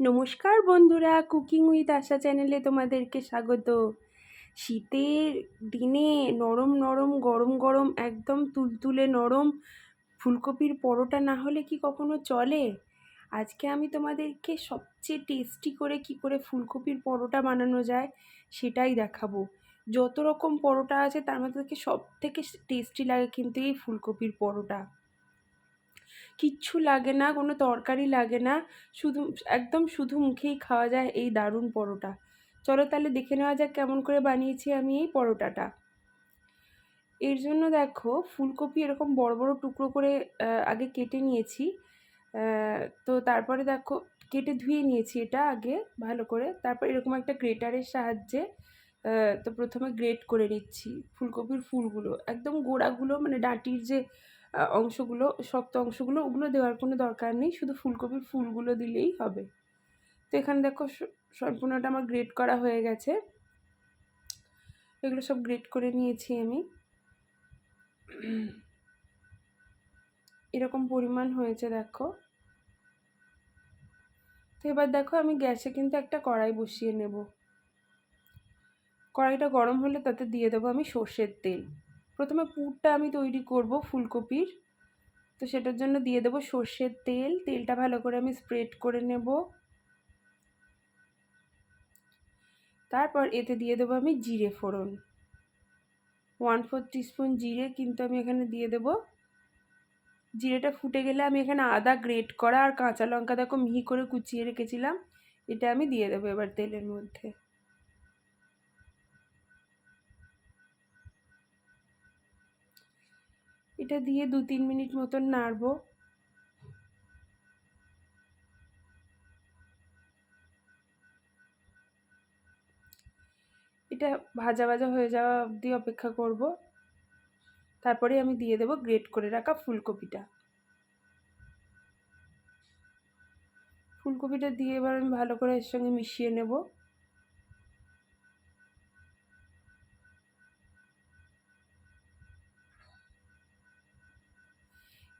নমস্কার বন্ধুরা cooking with আশা চ্যানেলে তোমাদেরকে স্বাগত। শীতের দিনে নরম নরম গরম গরম একদম তুলতুলে নরম ফুলকপির পরোটা না হলে কি কখনো চলে? আজকে আমি তোমাদেরকে সবচেয়ে টেস্টি করে কি করে ফুলকপির পরোটা বানানো যায় সেটাই দেখাবো। যত রকম পরোটা আছে তার মধ্যে সব থেকে টেস্টি লাগে কিন্তু এই ফুলকপির পরোটা। কিচ্ছু লাগে না, কোনো তরকারি লাগে না। শুধু, একদম শুধু মুখেই খাওয়া যায় এই দারুণ পরোটা। চলো তাহলে দেখে নেওয়া যাক কেমন করে বানিয়েছি আমি এই পরোটাটা। এর জন্য দেখো, ফুলকপি এরকম বড় বড় টুকরো করে আগে কেটে নিয়েছি। তো তারপরে দেখো, কেটে ধুয়ে নিয়েছি এটা আগে ভালো করে। তারপর এরকম একটা গ্রেটারের সাহায্যে তো প্রথমে গ্রেট করে নিচ্ছি ফুলকপির ফুলগুলো। একদম গোড়াগুলো মানে ডাঁটির যে অংশগুলো, শক্ত অংশগুলো ওগুলো দেওয়ার কোনো দরকার নেই। শুধু ফুলকপির ফুলগুলো দিলেই হবে। তো এখানে দেখো সম্পূর্ণটা আমার গ্রেট করা হয়ে গেছে। এগুলো সব গ্রেট করে নিয়েছি আমি। এরকম পরিমাণ হয়েছে, দেখো। তো এবার দেখো আমি গ্যাসে কিন্তু একটা কড়াই বসিয়ে নেব। কড়াইটা গরম হলে তাতে দিয়ে দেবো আমি সর্ষের তেল। প্রথমে পুরটা আমি তৈরি করব ফুলকপির। তো সেটার জন্য দিয়ে দেবো সর্ষের তেল। তেলটা ভালো করে আমি স্প্রেড করে নেব। তারপর এতে দিয়ে দেবো আমি জিরে ফোড়ন। ওয়ান ফোর টিস্পুন জিরে কিন্তু আমি এখানে দিয়ে দেব। জিরেটা ফুটে গেলে আমি এখানে আদা গ্রেট করা আর কাঁচা লঙ্কা দেখো মিহি করে কুচিয়ে রেখেছিলাম। এটা আমি দিয়ে দেবো এবার তেলের মধ্যে। এটা দিয়ে দু তিন মিনিট মতন নাড়বো। এটা ভাজা ভাজা হয়ে যাওয়া অবধি অপেক্ষা করব। তারপরে আমি দিয়ে দেব গ্রেট করে রাখা ফুলকপিটা। ফুলকপিটা দিয়ে এবার আমি ভালো করে এর সঙ্গে মিশিয়ে নেব।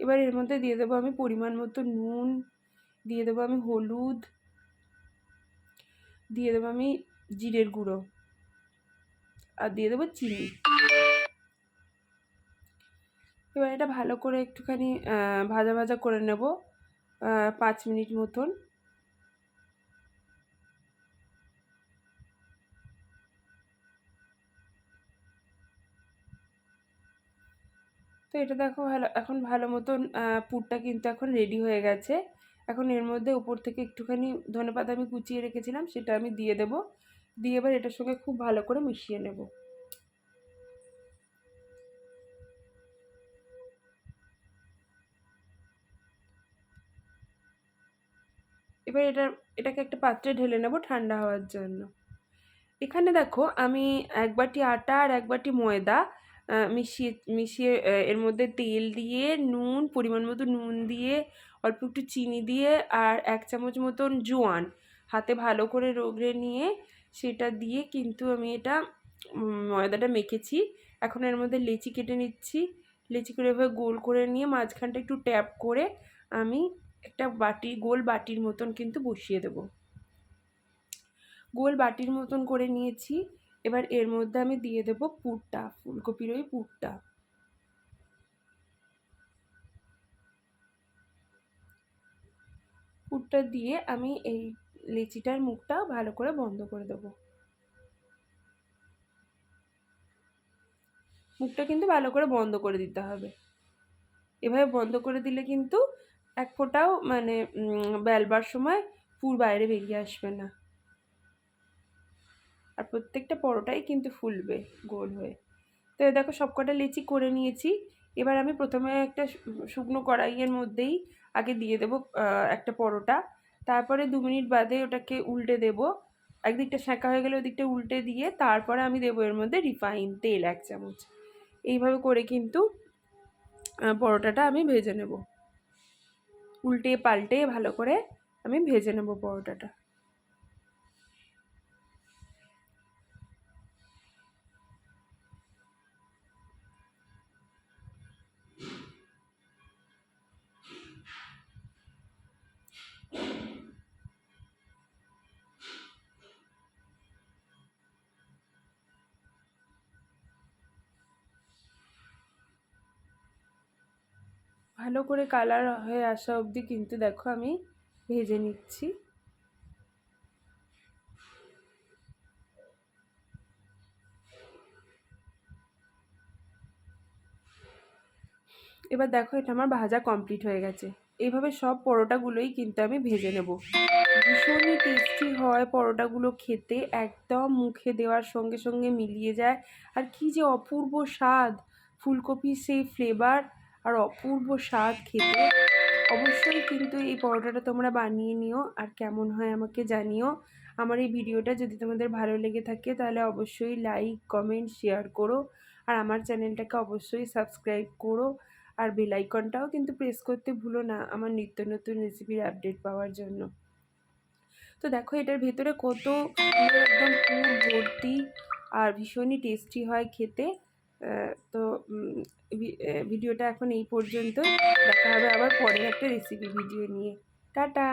এবার এর মধ্যে দিয়ে দেবো আমি পরিমাণ মতো নুন, দিয়ে দেবো আমি হলুদ, দিয়ে দেবো আমি জিরের গুঁড়ো আর দিয়ে দেবো চিনি। এবার এটা ভালো করে একটুখানি ভাজা ভাজা করে নেব পাঁচ মিনিট মতন। তো এটা দেখো ভালো, এখন ভালো মতন পুরটা কিন্তু এখন রেডি হয়ে গেছে। এখন এর মধ্যে উপর থেকে একটুখানি ধনে পাতা আমি কুচিয়ে রেখেছিলাম, সেটা আমি দিয়ে দেব। দিয়ে এবার এটার সঙ্গে খুব ভালো করে মিশিয়ে নেব। এবার এটা, এটাকে একটা পাত্রে ঢেলে নেব ঠান্ডা হওয়ার জন্য। এখানে দেখো আমি এক বাটি আটা আর এক বাটি ময়দা মিশিয়ে মিশিয়ে এর মধ্যে তেল দিয়ে, নুন, পরিমাণ মতো নুন দিয়ে, অল্প একটু চিনি দিয়ে আর এক চামচ মতন জোয়ান হাতে ভালো করে রগড়ে নিয়ে সেটা দিয়ে কিন্তু আমি এটা ময়দাটা মেখেছি। এখন এর মধ্যে লেচি কেটে নিচ্ছি। লেচি করে এভাবে গোল করে নিয়ে মাঝখানটা একটু ট্যাপ করে আমি একটা বাটি, গোল বাটির মতন কিন্তু বসিয়ে দেব। গোল বাটির মতন করে নিয়েছি। এবার এর মধ্যে আমি দিয়ে দেব পুরটা, ফুলকপির ওই পুরটা। পুরটা দিয়ে আমি এই লিচিটার মুখটা ভালো করে বন্ধ করে দেবো। মুখটা কিন্তু ভালো করে বন্ধ করে দিতে হবে। এভাবে বন্ধ করে দিলে কিন্তু এক ফোঁটাও মানে বেলবার সময় পুর বাইরে বেরিয়ে আসবে না। প্রত্যেকটা পরোটাই কিন্তু ফুলবে গোল হয়ে। তো দেখো সবকটা লেচি করে নিয়েছি। এবার আমি প্রথমে একটা শুকনো কড়াইয়ের মধ্যেই আগে দিয়ে দেব একটা পরোটা। তারপরে দু মিনিট বাদে ওটাকে উল্টে দেব। একদিকটা শাঁকা হয়ে গেলে ওদিকটা উল্টে দিয়ে তারপরে আমি দেবো এর মধ্যে রিফাইন তেল এক চামচ। এইভাবে করে কিন্তু পরোটাটা আমি ভেজে নেব। উল্টে পাল্টে ভালো করে আমি ভেজে নেব পরোটাটা। ভালো করে কালার হয়ে আসা অবধি কিন্তু দেখো আমি ভেজে নিচ্ছি। এবার দেখো এটা আমার ভাজা কমপ্লিট হয়ে গেছে। এইভাবে সব পরোটাগুলোই কিন্তু আমি ভেজে নেব। ভীষণই টেস্টি হয় পরোটাগুলো খেতে, একদম মুখে দেওয়ার সঙ্গে সঙ্গে মিলিয়ে যায়। আর কি যে অপূর্ব স্বাদ, ফুলকপির সেই ফ্লেভার আর অপূর্ব স্বাদ খেতে। অবশ্যই কিন্তু এই পরোটাটা তোমরা বানিয়ে নিও আর কেমন হয় আমাকে জানিও। আমার এই ভিডিওটা যদি তোমাদের ভালো লেগে থাকে তাহলে অবশ্যই লাইক কমেন্ট শেয়ার করো। আর আমার চ্যানেলটাকে অবশ্যই সাবস্ক্রাইব করো। আর বেলাইকনটাও কিন্তু প্রেস করতে ভুলো না আমার নিত্য নতুন রেসিপির আপডেট পাওয়ার জন্য। তো দেখো এটার ভেতরে কত একদম পুর ভর্তি আর ভীষণই টেস্টি হয় খেতে। তো ভিডিওটা এখন এই পর্যন্ত। দেখা হবে আবার পরের একটা রেসিপি ভিডিও নিয়ে। টাটা!